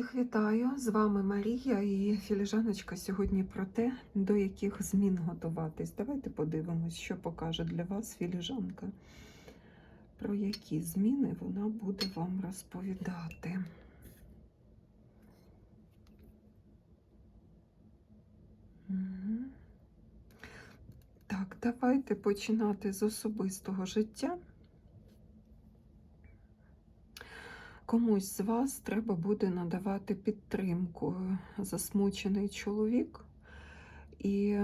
Всіх Вітаю! З вами Марія і філіжаночка сьогодні про те, до яких змін готуватись. Давайте подивимось, що покаже для вас філіжанка. Про які зміни вона буде вам розповідати. Так, давайте починати з особистого життя. Комусь з вас треба буде надавати підтримку. Засмучений чоловік, і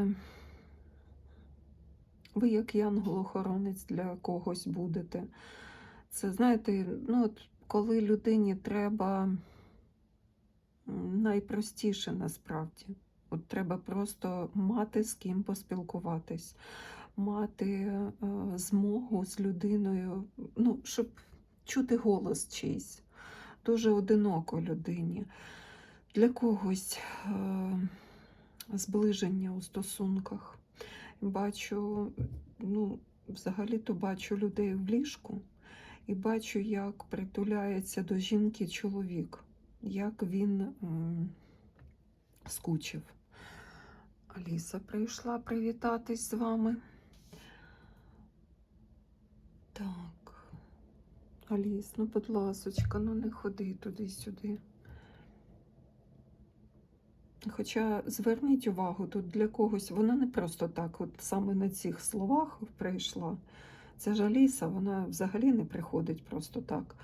ви, як янгол-охоронець для когось будете. Це, знаєте, ну, от, коли людині треба найпростіше насправді. От треба просто мати з ким поспілкуватись, мати е, змогу з людиною, ну, щоб чути голос чийсь дуже одиноко людині. Для когось е, зближення у стосунках. Бачу, ну, взагалі-то бачу людей в ліжку і бачу, як притуляється до жінки чоловік, як він скучив. Аліса прийшла привітатись з вами. Так. Аліс, ну, будь ласочка, ну не ходи туди-сюди. Хоча зверніть увагу, тут для когось вона не просто так, от саме на цих словах прийшла. Це ж Аліса, вона взагалі не приходить просто так.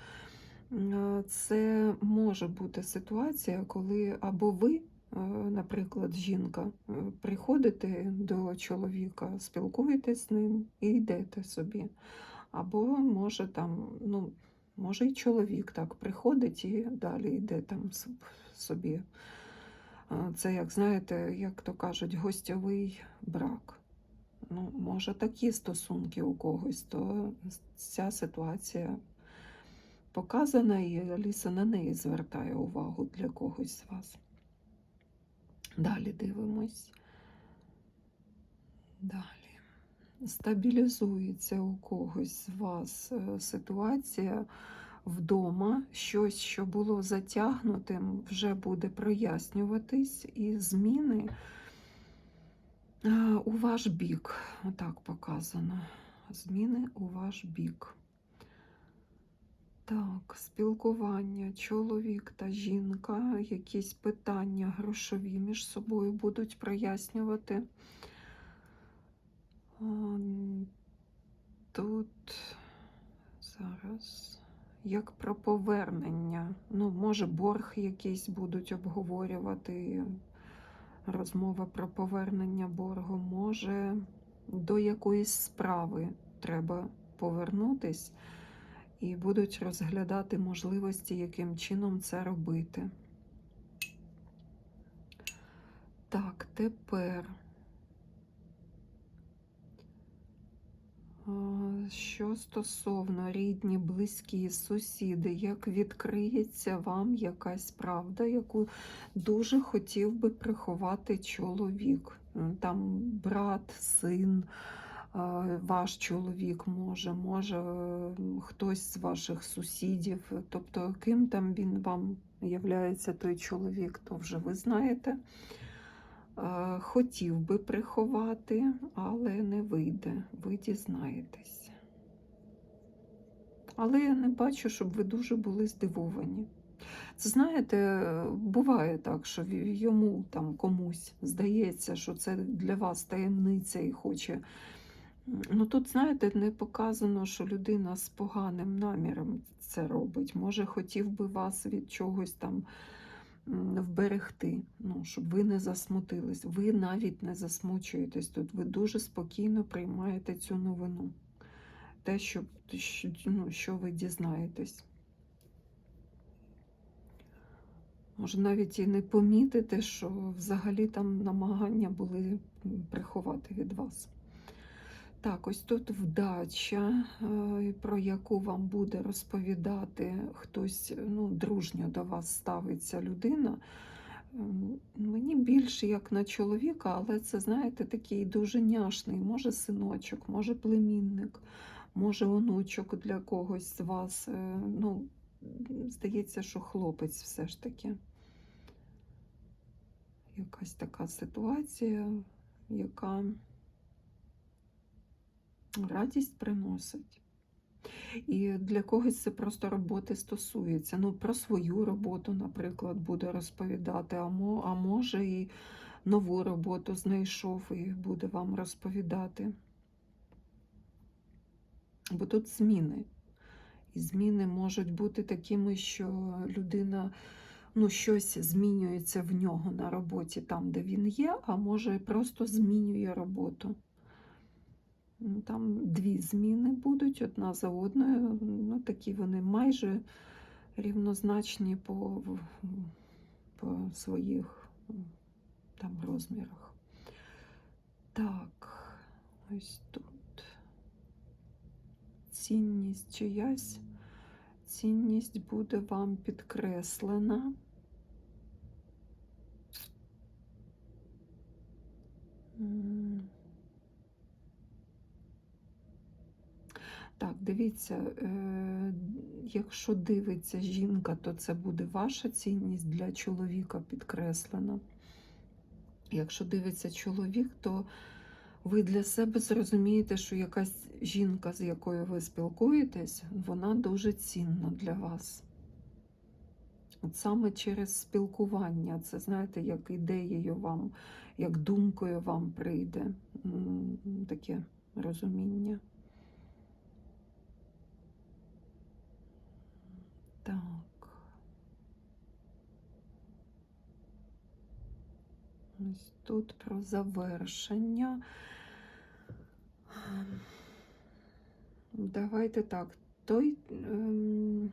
Це може бути ситуація, коли або ви, е, наприклад, жінка, е, приходите до чоловіка, спілкуєтесь з ним і йдете собі. Або може там, ну, може і чоловік так приходить і далі йде там собі. Це, як знаєте, як то кажуть, гостьовий брак. Ну, може, такі стосунки у когось, то ця ситуація показана, і Аліса на неї звертає увагу для когось з вас. Далі дивимось. Далі стабілізується у когось з вас е, ситуація вдома, щось, що було затягнутим, вже буде прояснюватись, і зміни е, у ваш бік. Отак показано. Зміни у ваш бік. Так, спілкування, чоловік та жінка, якісь питання грошові між собою будуть прояснювати. Тут зараз як про повернення. Ну, може, борг якийсь будуть обговорювати. Розмова про повернення боргу. Може, до якоїсь справи треба повернутись і будуть розглядати можливості, яким чином це робити. Так, тепер. А, Що стосовно рідні, близькі, сусіди, як відкриється вам якась правда, яку дуже хотів би приховати чоловік. Там брат, син, ваш чоловік може, може хтось з ваших сусідів. Тобто, ким там він вам являється той чоловік, то вже ви знаєте. Е, Хотів би приховати, але не вийде. Ви дізнаєтесь. Але я не бачу, щоб ви дуже були здивовані. Це знаєте, буває так, що йому там комусь здається, що це для вас таємниця і хоче. Ну тут, знаєте, не показано, що людина з поганим наміром це робить. Може, хотів би вас від чогось там вберегти, ну, щоб ви не засмутились. Ви навіть не засмучуєтесь тут. Ви дуже спокійно приймаєте цю новину. Те, що, ну, що ви дізнаєтесь. Може, навіть і не помітите, що взагалі там намагання були приховати від вас. Так, ось тут вдача, е, про яку вам буде розповідати хтось ну, дружньо до вас ставиться людина. Мені більше як на чоловіка, але це, знаєте, такий дуже няшний, може синочок, може племінник, може онучок для когось з вас. Е, Ну, здається, що хлопець все ж таки. якась така ситуація, яка радість приносить. І для когось це просто роботи стосується. Ну, про свою роботу, наприклад, буде розповідати, а, мо, а може і нову роботу знайшов і буде вам розповідати. Бо тут зміни. І зміни можуть бути такими, що людина ну, щось змінюється в нього на роботі там, де він є, а може просто змінює роботу. Там дві зміни будуть одна за одною. Ну, такі вони майже рівнозначні по, по своїх там розмірах. Так, ось тут цінність чиясь, цінність буде вам підкреслена. М. Так, дивіться, е, якщо дивиться жінка, то це буде ваша цінність для чоловіка підкреслена. Якщо дивиться чоловік, то ви для себе зрозумієте, що якась жінка, з якою ви спілкуєтесь, вона дуже цінна для вас. От саме через спілкування, це знаєте, як ідеєю вам, як думкою вам прийде таке розуміння. Так. Ось тут про завершення. Давайте так, той ем,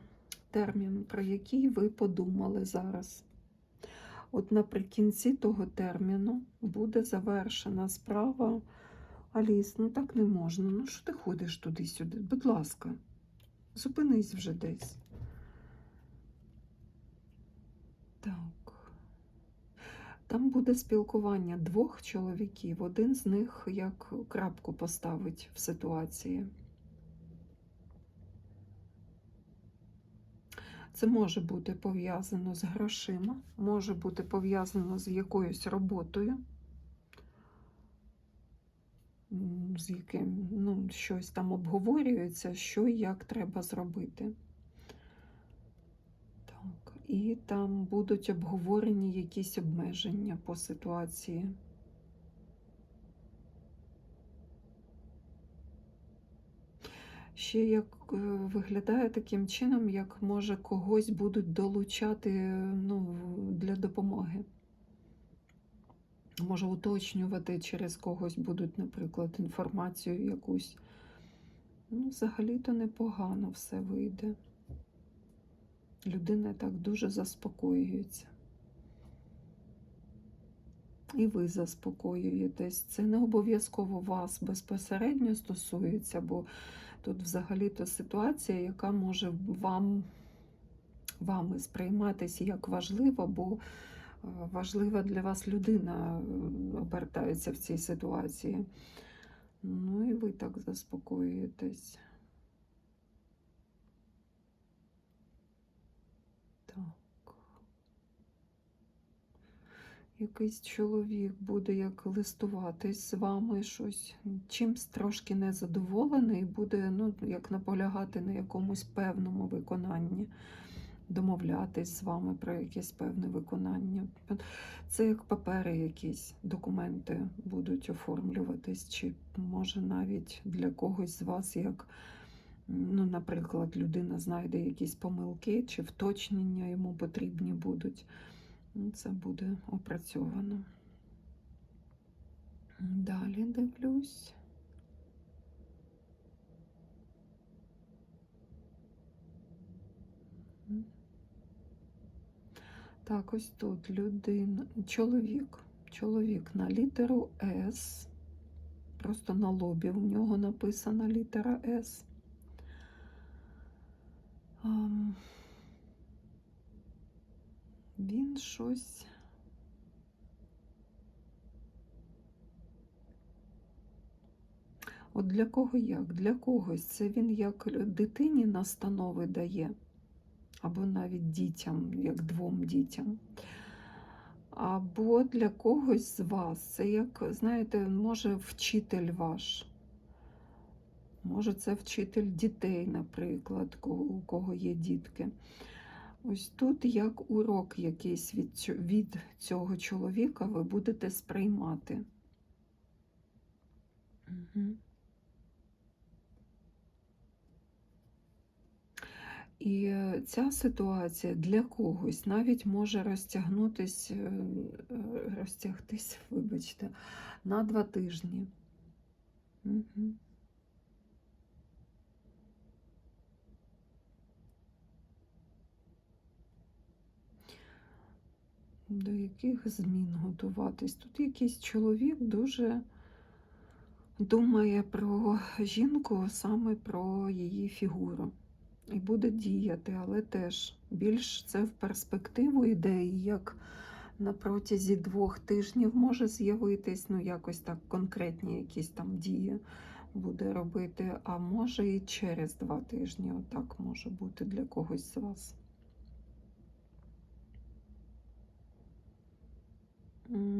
термін, про який ви подумали зараз. От наприкінці того терміну буде завершена справа. Аліс, ну так не можна. Ну що ти ходиш туди-сюди? Будь ласка, зупинись вже десь. Так. Там буде спілкування двох чоловіків. Один з них як крапку поставить в ситуації. Це може бути пов'язано з грошима, може бути пов'язано з якоюсь роботою, з яким ну, щось там обговорюється, що і як треба зробити. І там будуть обговорені якісь обмеження по ситуації. Ще як е, виглядає таким чином, як може когось будуть долучати ну, для допомоги. Може уточнювати через когось будуть, наприклад, інформацію якусь. Ну, взагалі-то непогано все вийде. Людина так дуже заспокоюється. І ви заспокоюєтесь. Це не обов'язково вас безпосередньо стосується, бо тут взагалі-то ситуація, яка може вам, вами сприйматися як важлива, бо е, важлива для вас людина е, обертається в цій ситуації. Ну і ви так заспокоюєтесь. Так. Якийсь чоловік буде як листуватись з вами щось, чимсь трошки незадоволений, буде ну, як наполягати на якомусь певному виконанні, домовлятись з вами про якесь певне виконання. Це як папери, якісь документи будуть оформлюватись, чи може навіть для когось з вас як. Ну, наприклад, людина знайде якісь помилки чи вточнення йому потрібні будуть. Це буде опрацьовано. Далі дивлюсь. Так, ось тут людина, чоловік. Чоловік на літеру С. Просто на лобі у нього написана літера С. Він щось. От для кого як? Для когось це він як дитині настанови дає, або навіть дітям, як двом дітям. Або для когось з вас. Це як, знаєте, може вчитель ваш. Може, це вчитель дітей, наприклад, у кого є дітки. Ось тут як урок якийсь від, від цього чоловіка ви будете сприймати. Мгм. І ця ситуація для когось навіть може розтягнутись, е, розтягтись, вибачте, на два тижні. Мгм. До яких змін готуватись? Тут якийсь чоловік дуже думає про жінку, саме про її фігуру. І буде діяти, але теж більш це в перспективу ідеї, як на протязі двох тижнів може з'явитись, ну якось так конкретні якісь там дії буде робити, а може і через два тижні. Отак може бути для когось з вас.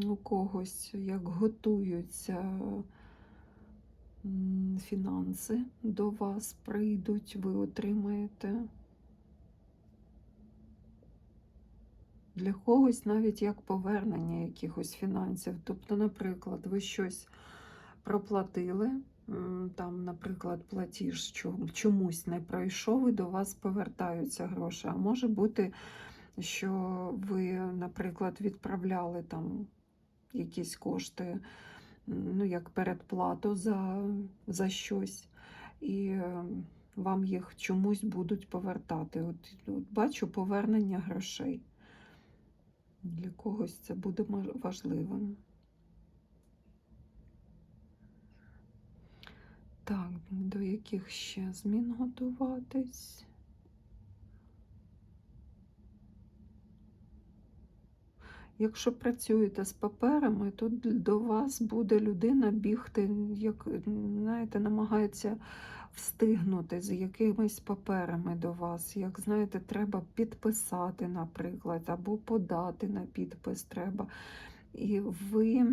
У когось як готуються фінанси до вас прийдуть, ви отримаєте. Для когось навіть як повернення якихось фінансів. Тобто, наприклад, ви щось проплатили, там, наприклад, платіж чомусь не пройшов, і до вас повертаються гроші. А може бути, що ви, наприклад, відправляли там якісь кошти, ну, як передплату за, за щось, і е, вам їх чомусь будуть повертати. От, от бачу повернення грошей. Для когось це буде важливим. Так, до яких ще змін готуватись? Якщо працюєте з паперами, то до вас буде людина бігти, як знаєте, намагається встигнути з якимись паперами до вас. Як знаєте, треба підписати, наприклад, або подати на підпис треба. І ви,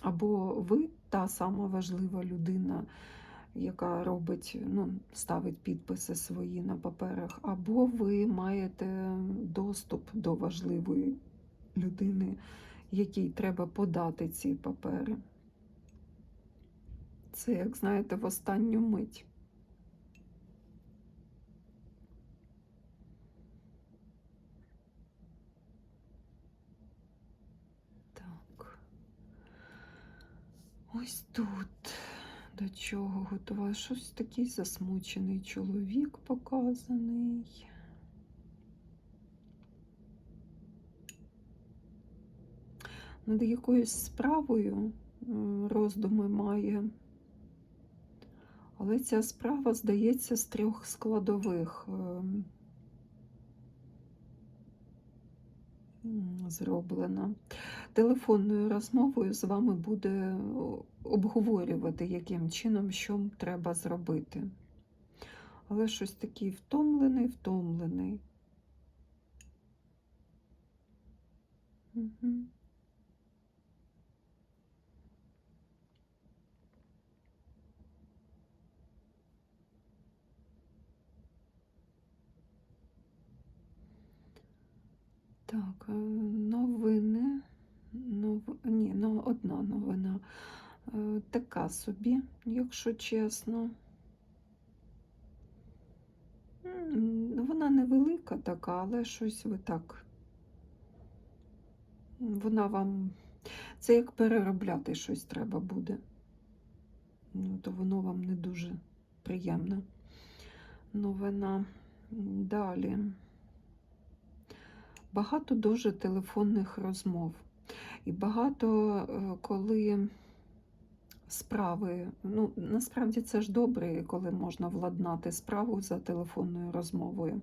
або ви та сама важлива людина, яка робить, ну, ставить підписи свої на паперах, або ви маєте доступ до важливої людини, якій треба подати ці папери. Це, як знаєте, в останню мить. Так. Ось тут до чого готова. Щось такий засмучений чоловік показаний. Над якоюсь справою роздуми має. Але ця справа, здається, з трьох складових ем, зроблена. Телефонною розмовою з вами буде обговорювати, яким чином, що треба зробити. Але щось такий втомлений, втомлений. Угу. Так, е, новини. Нов... Ні, ну, одна новина. Е, Така собі, якщо чесно. Вона невелика така, але щось ви так. Вона вам. Це як переробляти щось треба буде. Ну, то воно вам не дуже приємна новина. Далі. Багато дуже телефонних розмов. І багато е, коли справи, ну насправді це ж добре, коли можна владнати справу за телефонною розмовою.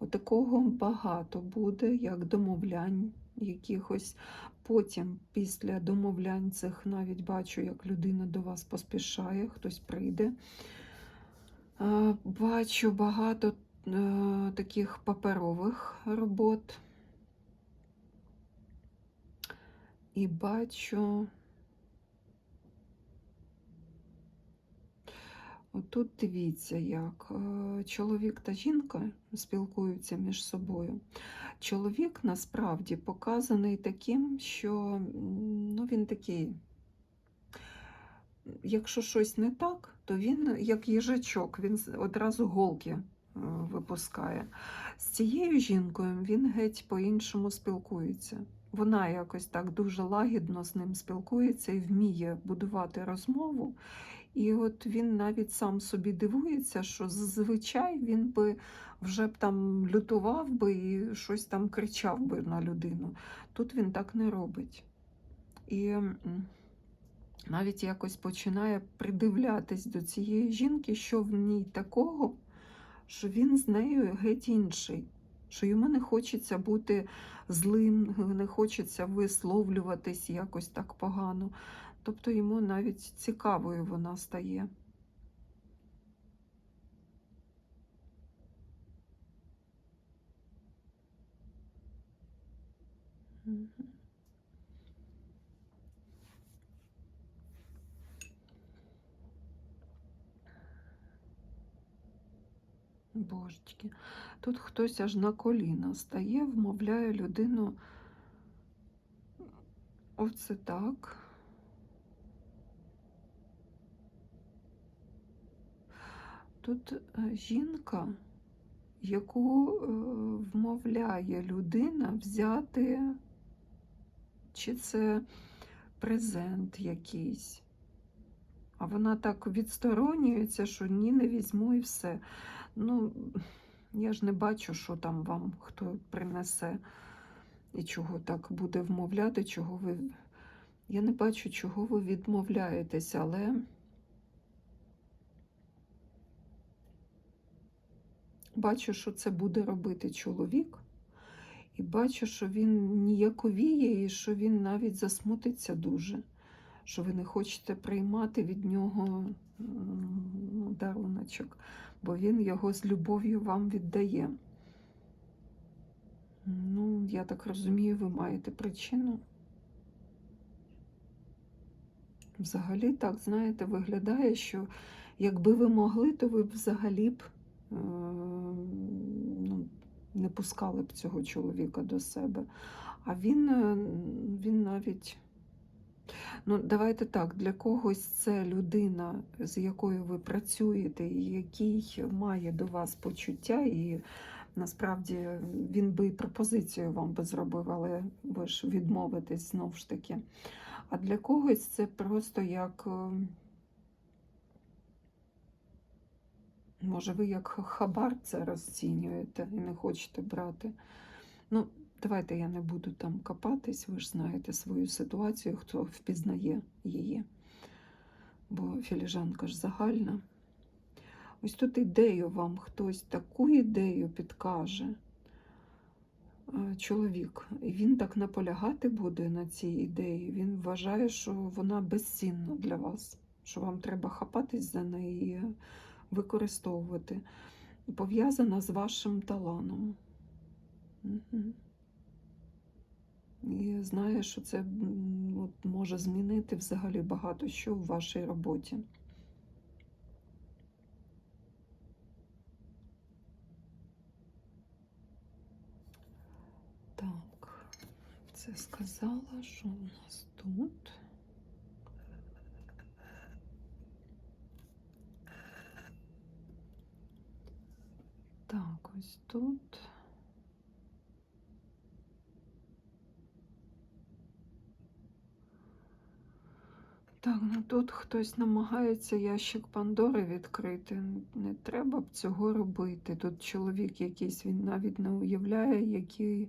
Отакого багато буде, як домовлянь якихось. Потім, після домовлянь цих, навіть бачу, як людина до вас поспішає, хтось прийде. Е, Бачу багато е, таких паперових робот. І бачу. Отут дивіться, як е, чоловік та жінка спілкуються між собою. Чоловік насправді показаний таким, що ну, він такий, якщо щось не так, то він як їжачок, він одразу голки е, випускає. З цією жінкою він геть по-іншому спілкується. Вона якось так дуже лагідно з ним спілкується і вміє будувати розмову. І от він навіть сам собі дивується, що зазвичай він би вже б там лютував би і щось там кричав би на людину. Тут він так не робить. І навіть якось починає придивлятись до цієї жінки, що в ній такого, що він з нею геть інший. Що йому не хочеться бути злим, не хочеться висловлюватись якось так погано. Тобто йому навіть цікавою вона стає. Божечки, тут хтось аж на коліна стає, вмовляє людину. Оце так. Тут е, жінка, яку е, вмовляє людина взяти, чи це презент якийсь. А вона так відсторонюється, що ні, не візьму і все. Ну, я ж не бачу, що там вам хто принесе і чого так буде вмовляти, чого ви. Я не бачу, чого ви відмовляєтесь, але бачу, що це буде робити чоловік, і бачу, що він ніяковіє, і що він навіть засмутиться дуже, що ви не хочете приймати від нього даруночок, бо він його з любов'ю вам віддає. Ну, я так розумію, ви маєте причину. Взагалі, так, знаєте, виглядає, що якби ви могли, то ви б взагалі б е, ну, не пускали б цього чоловіка до себе. А він, е, він навіть. Ну, давайте так, для когось це людина, з якою ви працюєте, і який має до вас почуття, і насправді він би і пропозицію вам би зробив, але ви ж відмовитесь знову ж таки. А для когось це просто як. е, Може, ви як хабар це розцінюєте і не хочете брати. Ну, давайте я не буду там копатись, ви ж знаєте свою ситуацію, хто впізнає її. Бо філіжанка ж загальна. Ось тут ідею вам хтось таку ідею підкаже. Е, Чоловік, і він так наполягати буде на цій ідеї. Він вважає, що вона безцінна для вас, що вам треба хапатись за неї використовувати. Пов'язана з вашим таланом. Мгм. І знає, що це може змінити взагалі багато що в вашій роботі. Так, це сказала, що у нас тут. Так, ось тут. Так, ну тут хтось намагається ящик Пандори відкрити. Не треба б цього робити. Тут чоловік якийсь, він навіть не уявляє, який,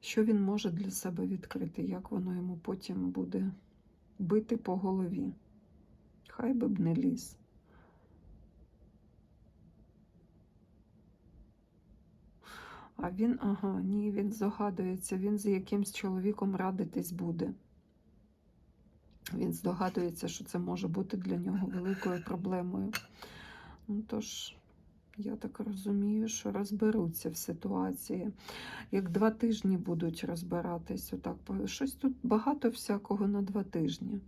що він може для себе відкрити, як воно йому потім буде бити по голові. Хай би б не ліз. А він, ага, ні, він здогадується, він з якимсь чоловіком радитись буде. Він здогадується, що це може бути для нього великою проблемою. Ну, тож, Я так розумію, що розберуться в ситуації. Як два тижні будуть розбиратись, отак. Щось тут багато всякого на два тижні.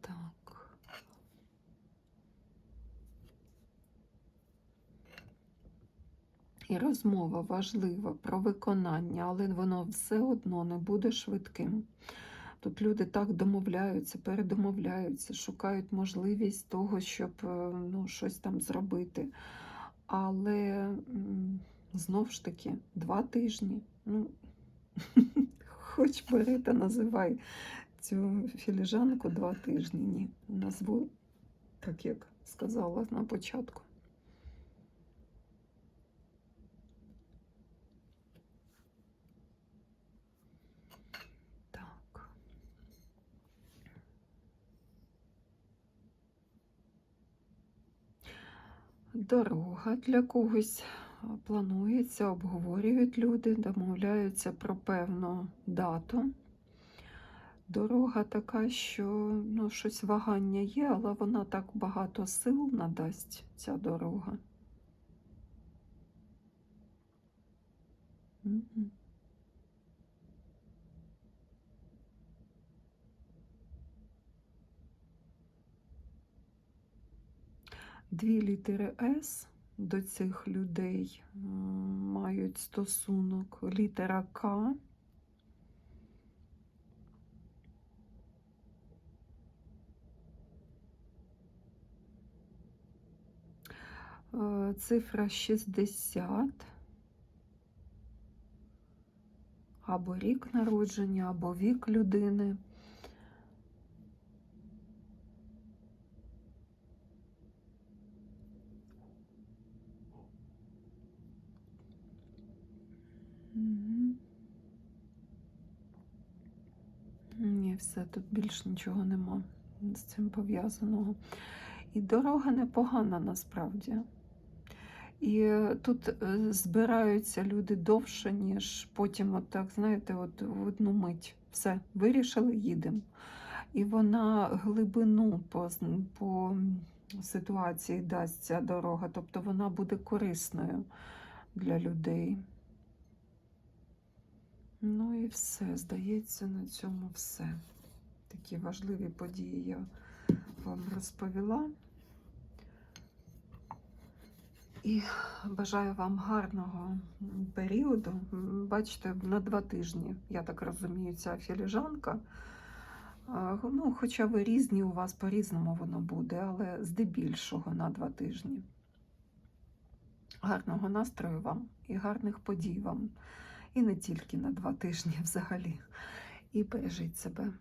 Так. І розмова важлива про виконання, але воно все одно не буде швидким. Тут люди так домовляються, передомовляються, шукають можливість того, щоб е, ну, щось там зробити. Але м, знов ж таки два тижні. Ну, хоч бери та називай цю філіжанку два тижні. Ні, назву так, як сказала на початку. Так. Дорога для когось планується, обговорюють люди, домовляються про певну дату. Дорога така, що ну, щось вагання є, але вона так багато сил надасть, ця дорога. Мгм. Дві літери С до цих людей мають стосунок. Літера К. Е, Цифра 60. Або рік народження, або вік людини. Мгм. Ні, все, тут більш нічого нема з цим пов'язаного. І дорога непогана насправді. І е, тут е, збираються люди довше, ніж потім, от так, знаєте, от в одну мить. Все, вирішили, їдемо. І вона глибину по, по ситуації дасть ця дорога, тобто вона буде корисною для людей. Ну і все, здається, на цьому все. Такі важливі події я вам розповіла. І бажаю вам гарного періоду. Бачите, на два тижні, я так розумію, ця філіжанка. Ну, хоча ви різні, у вас по-різному воно буде, але здебільшого на два тижні. Гарного настрою вам і гарних подій вам. І не тільки на два тижні взагалі. І бережіть себе.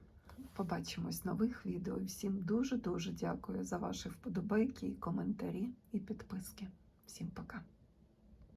Побачимось в нових відео. Всім дуже-дуже дякую за ваші вподобайки, коментарі і підписки. Всім пока.